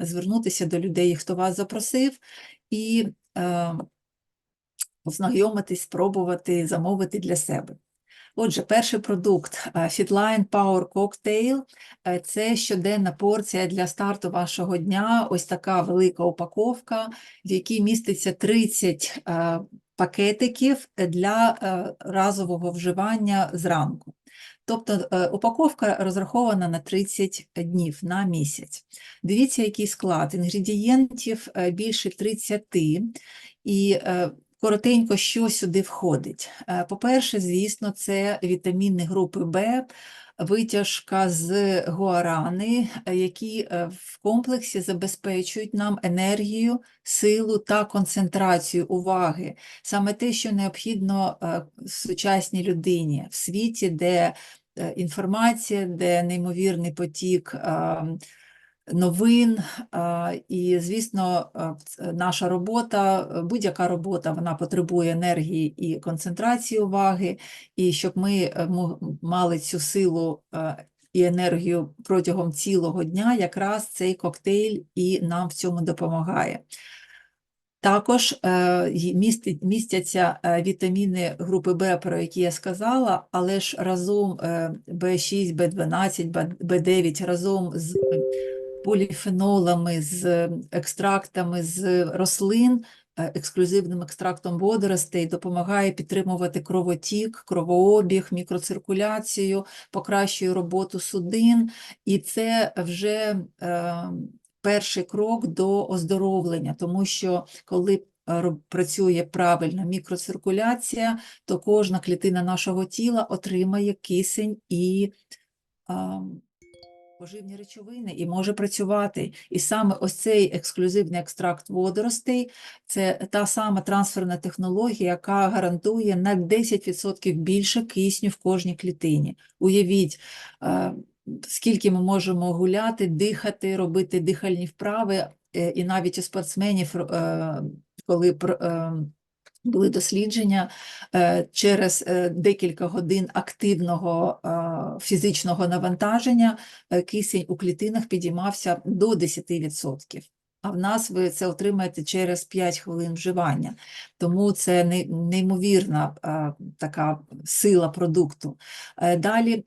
звернутися до людей, хто вас запросив, і е, ознайомитись, спробувати замовити для себе. Отже, перший продукт е, Fitline Power Cocktail е, – це щоденна порція для старту вашого дня. Ось така велика упаковка, в якій міститься 30 е, пакетиків для разового вживання зранку. Тобто е, упаковка розрахована на 30 днів на місяць. Дивіться, який склад. Інгредієнтів е, більше 30, і е, коротенько, що сюди входить. Е, По-перше, звісно, це вітаміни групи В, витяжка з гуарани, е, які е, в комплексі забезпечують нам енергію, силу та концентрацію уваги. Саме те, що необхідно сучасній людині в світі, де інформація, де неймовірний потік а, новин, і, звісно, наша робота, е, будь-яка робота, вона потребує енергії і концентрації уваги, і щоб ми е, мали цю силу е, і енергію протягом цілого дня, якраз цей коктейль і нам в цьому допомагає. Також містяться вітаміни групи В, про які я сказала, але ж разом е, В6, В12, В9 разом з поліфенолами, з екстрактами з рослин, е, ексклюзивним екстрактом водоростей допомагає підтримувати кровотік, кровообіг, мікроциркуляцію, покращує роботу судин, і це вже е, перший крок до оздоровлення, тому що коли е, працює правильно мікроциркуляція, то кожна клітина нашого тіла отримає кисень і а, поживні речовини і може працювати. І саме ось цей ексклюзивний екстракт водоростей це та сама трансферна технологія, яка гарантує на 10% більше кисню в кожній клітині. Уявіть, е, скільки ми можемо гуляти, дихати, робити дихальні вправи, е, і навіть у спортсменів, е, коли були дослідження е, через е, декілька годин активного е, фізичного навантаження кисень у клітинах підіймався до 10%. А в нас ви це отримаєте через 5 хвилин вживання. Тому це неймовірна така сила продукту. Далі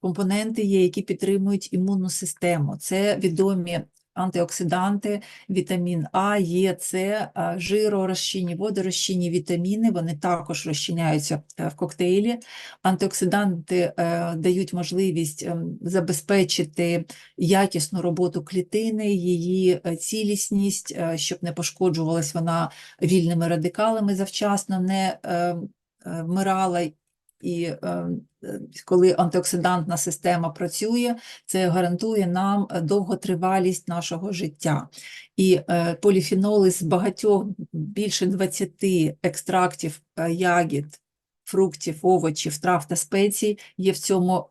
компоненти є, які підтримують імунну систему. Це відомі антиоксиданти, вітамін А, Е, С, жиророзчинні, водорозчинні вітаміни, вони також розчиняються е, в коктейлі. Антиоксиданти е, дають можливість ем, забезпечити якісну роботу клітини, її цілісність, щоб не пошкоджувалась вона вільними радикалами завчасно, не е, е, вмирала. І е, е, коли антиоксидантна система працює, це гарантує нам е, довготривалість нашого життя. І е, поліфеноли з багатьох більше 20 екстрактів ягід, фруктів, овочів, трав та спецій є в цьому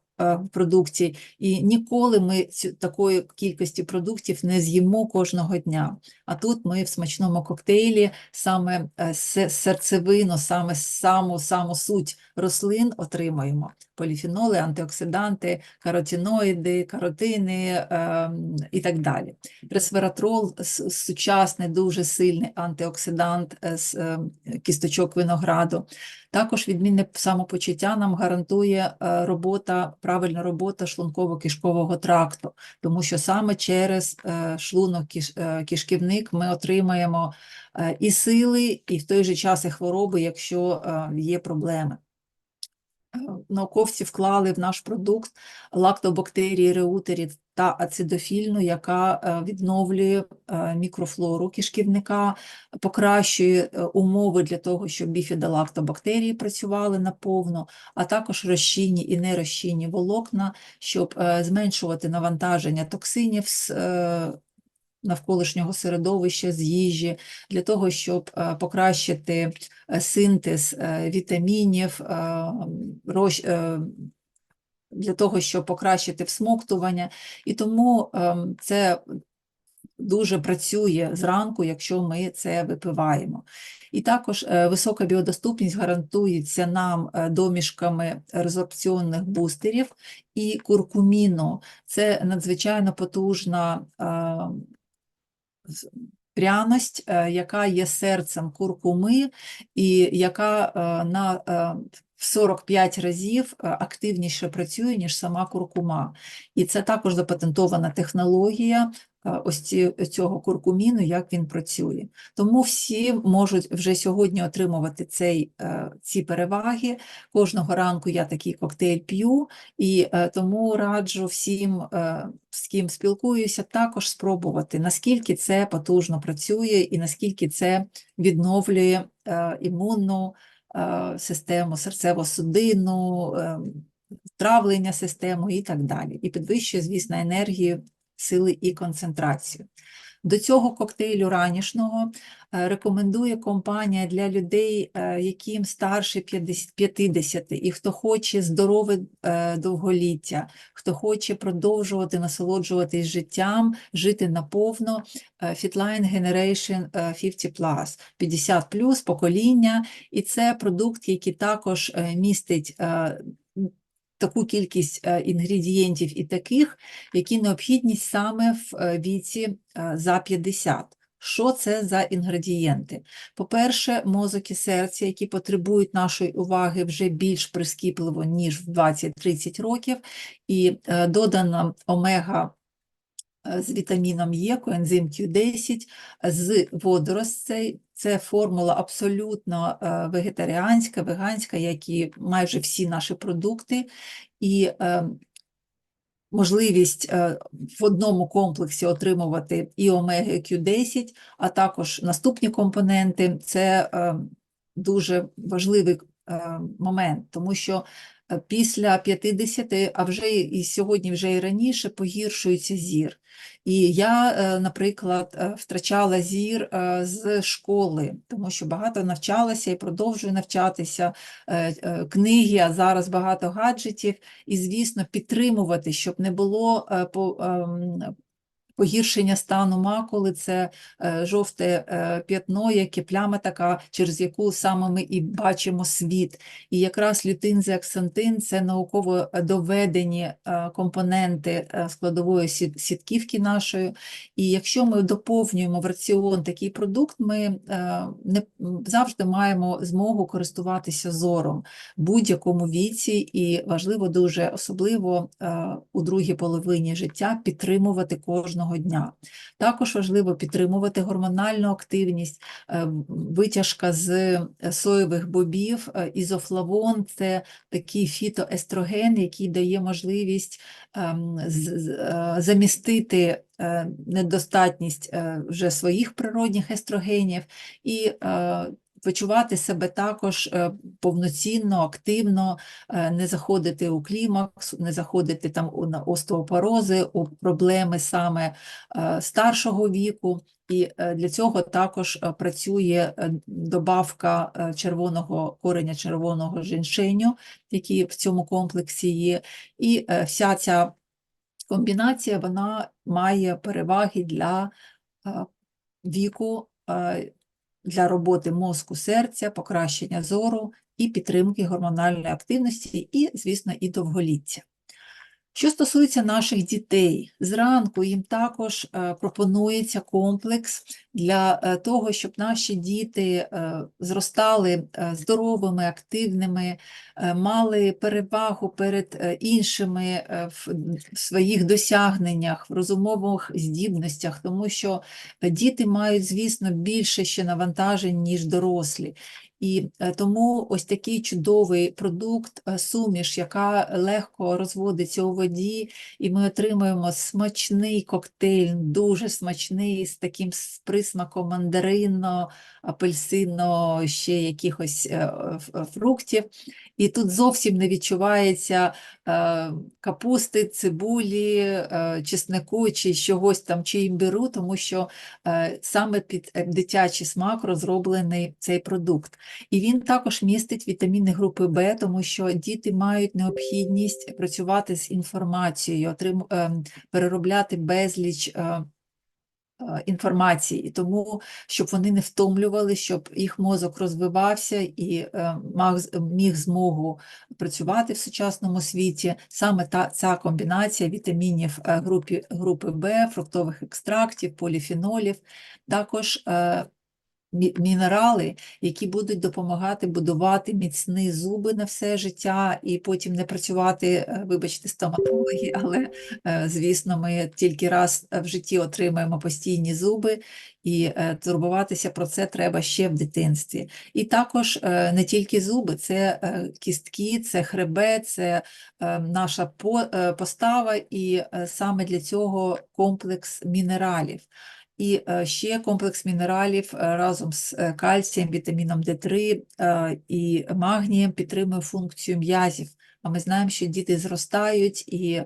продукті. І ніколи ми такої кількості продуктів не з'їмо кожного дня. А тут ми в смачному коктейлі саме серцевину, саме саму, саму суть рослин отримуємо. Поліфеноли, антиоксиданти, каротиноїди, каротини ем, і так далі. Ресвератрол сучасний, дуже сильний антиоксидант е, з ем, кісточок винограду. Також відмінне самопочуття нам гарантує е, робота, правильна робота шлунково-кишкового тракту, тому що саме через е, шлунок киш, кишківник ми отримаємо і сили, і в той же час і хвороби, якщо є проблеми. Науковці вклали в наш продукт лактобактерії реутері та ацидофільну, яка е, відновлює е, мікрофлору кишківника, покращує е, умови для того, щоб біфідолактобактерії працювали наповно, а також розчинні і нерозчинні волокна, щоб зменшувати навантаження токсинів з навколишнього середовища, з їжі, для того, щоб е, покращити е, синтез е, вітамінів, для того, щоб покращити всмоктування. І тому ем, це дуже працює зранку, якщо ми це випиваємо. І також висока біодоступність гарантується нам домішками резорбційних бустерів і куркуміну. Це надзвичайно потужна е, з- пряність, е, яка є серцем куркуми і яка е, на е, в 45 разів е, активніше працює, ніж сама куркума. І це також запатентована технологія е, ось ці, цього куркуміну, як він працює. Тому всі можуть вже сьогодні отримувати цей, е, ці переваги. Кожного ранку я такий коктейль п'ю, і тому раджу всім, з ким спілкуюся, також спробувати, наскільки це потужно працює і наскільки це відновлює імунну систему, серцево-судинну, е, травлення систему і так далі. І підвищує, звісно, енергію, сили і концентрацію. До цього коктейлю ранішнього е, рекомендує компанія для людей, е, яким старше 50 50, і хто хоче здорове е, довголіття, хто хоче продовжувати насолоджуватись життям, жити наповно, Fitline Generation е, 50+, 50 покоління, і це продукт, який також містить таку кількість е, інгредієнтів і таких, які необхідні саме в е, віці е, за 50. Що це за інгредієнти? По-перше, мозок і серце, які потребують нашої уваги вже більш прискіпливо, ніж в 20-30 років, і додана омега з вітаміном Е, коензим Q10 з водоростей. Це формула абсолютно е, вегетаріанська, веганська, як і майже всі наші продукти. І е, можливість е, в одному комплексі отримувати і омеги Q10, а також наступні компоненти це дуже важливий момент, тому що після 50, а вже і сьогодні, вже і раніше погіршується зір. І я, е, наприклад, е, втрачала зір е, з школи, тому що багато навчалася і продовжую навчатися. е, е, Книги, а зараз багато гаджетів, і, звісно, підтримувати, щоб не було е, ем, погіршення стану макули, це е, жовте е, п'ятно, яке пляма така, через яку саме ми і бачимо світ. І якраз лютин зеаксантин – це науково доведені е, компоненти е, складової сітківки нашої. І якщо ми доповнюємо в раціон такий продукт, ми не завжди маємо змогу користуватися зором в будь-якому віці, і важливо дуже особливо у другій половині життя підтримувати кожного дня. Також важливо підтримувати гормональну активність, е, витяжка з е, соєвих бобів, е, ізофлавон – це такий фітоестроген, який дає можливість ем, замістити недостатність вже своїх природних естрогенів і почувати себе також е, повноцінно, активно, е, не заходити у клімакс, не заходити там на остеопорози, у проблеми саме е, старшого віку. І для цього також працює добавка червоного кореня червоного женьшеню, який в цьому комплексі є. І вся ця комбінація вона має переваги для віку, для роботи мозку, серця, покращення зору і підтримки гормональної активності, і, звісно, і довголіття. Що стосується наших дітей, зранку їм також е, пропонується комплекс для е, того, щоб наші діти е, зростали здоровими, активними, мали перевагу перед іншими в своїх досягненнях, в розумових здібностях, тому що діти мають, звісно, більше ще навантажень, ніж дорослі. І е, тому ось такий чудовий продукт, е, суміш, яка легко розводиться у воді, і ми отримуємо смачний коктейль, дуже смачний, з таким присмаком мандарино, апельсино, ще якихось е, фруктів. І тут зовсім не відчувається капусти, цибулі, чеснику чи чогось там, чи імбиру, тому що саме під дитячий смак розроблений цей продукт. І він також містить вітаміни групи В, тому що діти мають необхідність працювати з інформацією, отрим... ем, переробляти безліч е, е, інформації, і тому, щоб вони не втомлювали, щоб їх мозок розвивався і е, міг змогу працювати в сучасному світі. Саме та ця комбінація вітамінів групі, групи В, фруктових екстрактів, поліфенолів, також мінерали, які будуть допомагати будувати міцні зуби на все життя і потім не працювати, е, вибачте, стоматологи, але, е, звісно, ми тільки раз е, в житті отримаємо постійні зуби, і турбуватися про це треба ще в дитинстві. І також не тільки зуби, це кістки, це хребет, це наша постава, і саме для цього комплекс мінералів. І е, ще комплекс мінералів е, разом з е, кальцієм, вітаміном Д3 е, і магнієм підтримує функцію м'язів. А ми знаємо, що діти зростають, і е,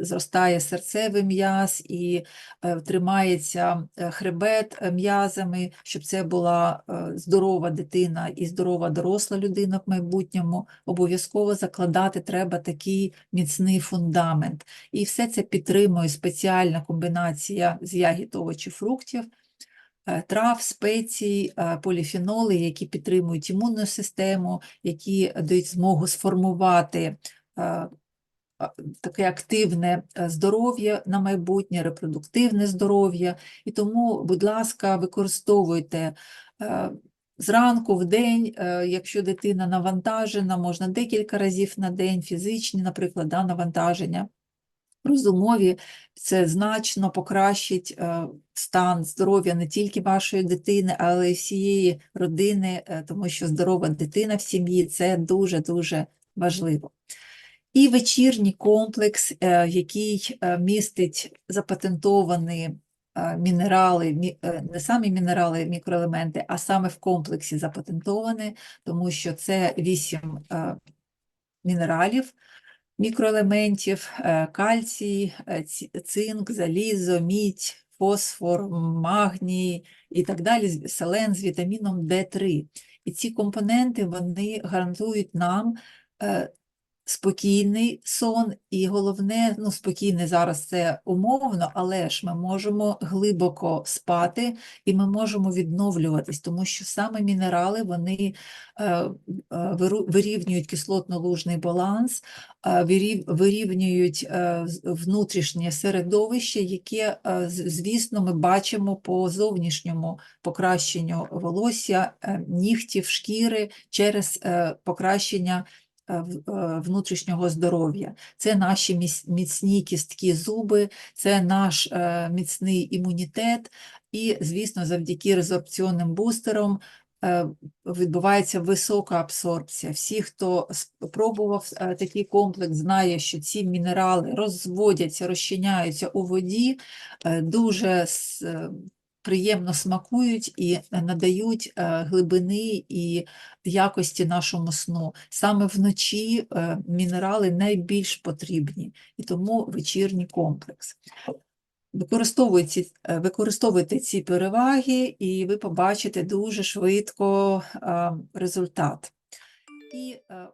зростає серцевий м'яз, і е, тримається е, хребет м'язами, щоб це була здорова дитина і здорова доросла людина в майбутньому. Обов'язково закладати треба такий міцний фундамент. І все це підтримує спеціальна комбінація з ягід, овочів, фруктів, трав, спецій, е, поліфеноли, які підтримують імунну систему, які дають змогу сформувати е, таке активне е, здоров'я на майбутнє, репродуктивне здоров'я. І тому, будь ласка, використовуйте е, зранку, в день, е, якщо дитина навантажена, можна декілька разів на день, фізичні, наприклад, навантаження. Розумові це значно покращить е, стан здоров'я не тільки вашої дитини, але й всієї родини, е, тому що здорова дитина в сім'ї це дуже-дуже важливо. І вечірній комплекс, е, який містить запатентовані мінерали, не самі мінерали, мікроелементи, а саме в комплексі запатентовані, тому що це вісім мінералів, мікроелементів, е, кальцій, е, цинк, залізо, мідь, фосфор, магній і так далі, селен з вітаміном Д3. І ці компоненти вони гарантують нам е, спокійний сон, і головне, ну, спокійний зараз це умовно, але ж ми можемо глибоко спати і ми можемо відновлюватись, тому що саме мінерали вони е, е, вирівнюють кислотно-лужний баланс, е, вирівнюють внутрішнє середовище, яке, звісно, ми бачимо по зовнішньому покращенню волосся, нігтів, шкіри через покращення внутрішнього здоров'я. Це наші міцні кістки зуби, це наш е, міцний імунітет, і, звісно, завдяки резорбційним бустерам е, відбувається висока абсорбція. Всі, хто спробував е, такий комплекс, знає, що ці мінерали розводяться, розчиняються у воді, е, дуже е, приємно смакують і надають е, глибини і якості нашому сну. Саме вночі е, мінерали найбільш потрібні, і тому вечірній комплекс. Використовуйте, е, використовуйте ці переваги, і ви побачите дуже швидко е, результат. І е,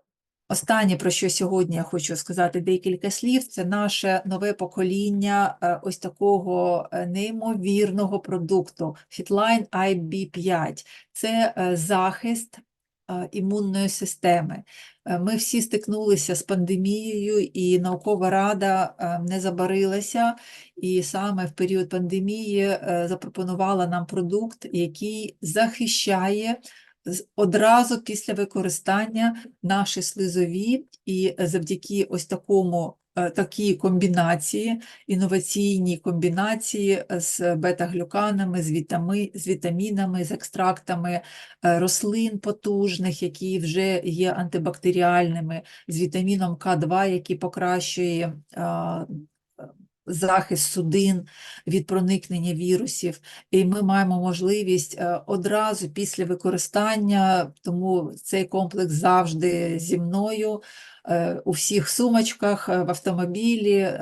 останнє, про що сьогодні я хочу сказати декілька слів, це наше нове покоління е, ось такого е, неймовірного продукту Fitline IB5. Це е, захист імунної системи. Ми всі стикнулися з пандемією, і наукова рада не забарилася, і саме в період пандемії запропонувала нам продукт, який захищає одразу після використання наші слизові, і завдяки ось такому е, такій комбінації, інноваційній комбінації з бета-глюканами, з, вітами, з вітамінами, з екстрактами е, рослин потужних, які вже є антибактеріальними, з вітаміном К2, який покращує захист судин від проникнення вірусів, і ми маємо можливість е, одразу після використання, тому цей комплекс завжди зі мною е, у всіх сумочках, е, в автомобілі,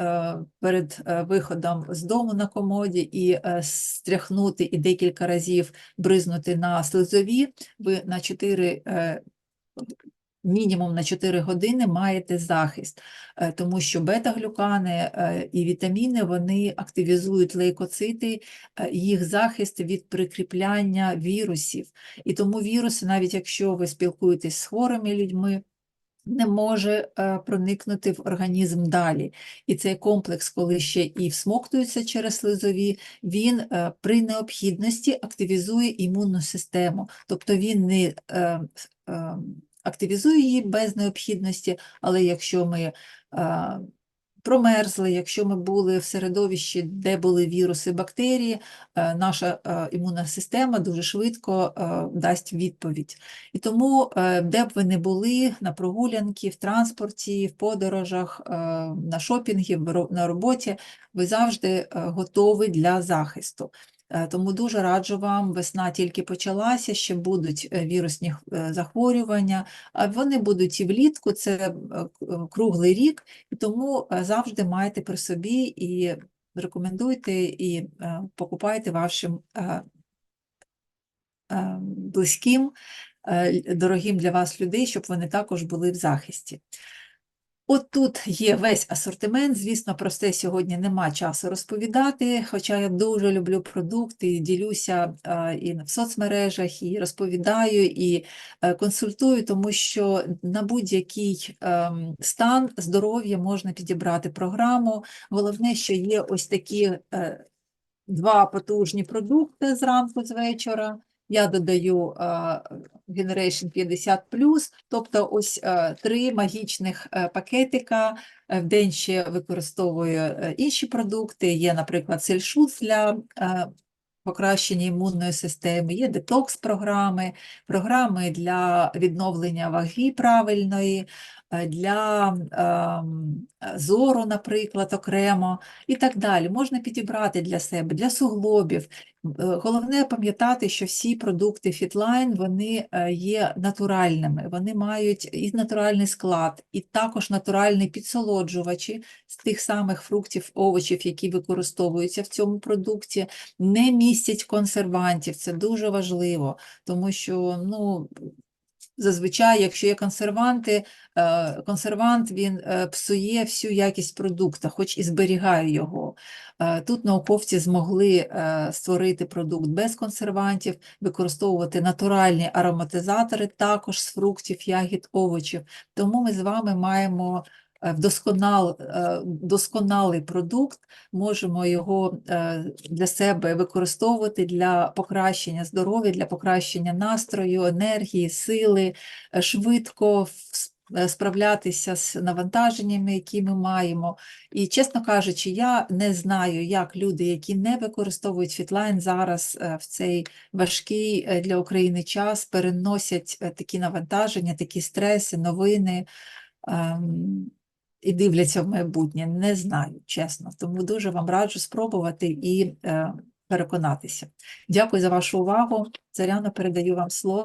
перед виходом з дому на комоді, і стряхнути і декілька разів бризнути на слизові. Ви на 4 мінімум на 4 години маєте захист, е, тому що бета-глюкани е, і вітаміни вони активізують лейкоцити, е, їх захист від прикріпляння вірусів. І тому віруси, навіть якщо ви спілкуєтесь з хворими людьми, не може проникнути в організм далі. І цей комплекс, коли ще і всмоктується через слизові, він при необхідності активізує імунну систему. Тобто він не активізує її без необхідності, але якщо ми промерзли, якщо ми були в середовищі, де були віруси, бактерії, е, наша е, імунна система дуже швидко е, дасть відповідь. І тому, де б ви не були, на прогулянки, в транспорті, в подорожах, на шопінгі, на роботі, ви завжди готові для захисту. Е, Тому дуже раджу вам, весна тільки почалася, ще будуть е, вірусні е, захворювання, а вони будуть і влітку, це круглий рік, тому завжди майте при собі і рекомендуйте і покупайте вашим близьким, дорогим для вас людей, щоб вони також були в захисті. От тут є весь асортимент. Звісно, про це сьогодні нема часу розповідати, хоча я дуже люблю продукти, ділюся і в соцмережах, і розповідаю, і е, консультую, тому що на будь-який ем, стан здоров'я можна підібрати програму. Головне, що є ось такі е, два потужні продукти зранку з вечора. Я додаю е, Generation 50 тобто ось е, три магічних е, пакетика. В день ще використовую інші продукти. Є, наприклад, сельшут для покращення імунної системи, є детокс-програми, програми для відновлення ваги правильної, для ем, е, зору, наприклад, окремо і так далі. Можна підібрати для себе, для суглобів. Е, Головне пам'ятати, що всі продукти Fitline, вони е, є натуральними, вони мають і натуральний склад, і також натуральні підсолоджувачі з тих самих фруктів, овочів, які використовуються в цьому продукті, не містять консервантів. Це дуже важливо, тому що ну, зазвичай, якщо є консерванти, е, консервант він е, псує всю якість продукту, хоч і зберігає його. Е, Тут науковці змогли створити продукт без консервантів, використовувати натуральні ароматизатори також з фруктів, ягід, овочів. Тому ми з вами маємо вдосконал, е, досконалий продукт, можемо його е, для себе використовувати для покращення здоров'я, для покращення настрою, енергії, сили, е, швидко е, справлятися з навантаженнями, які ми маємо. І, чесно кажучи, я не знаю, як люди, які не використовують Фітлайн зараз е, в цей важкий е, для України час, переносять е, такі навантаження, такі стреси, новини ем, і дивляться в майбутнє. Не знаю, чесно. Тому дуже вам раджу спробувати і е, переконатися. Дякую за вашу увагу. Царяна передаю вам слово.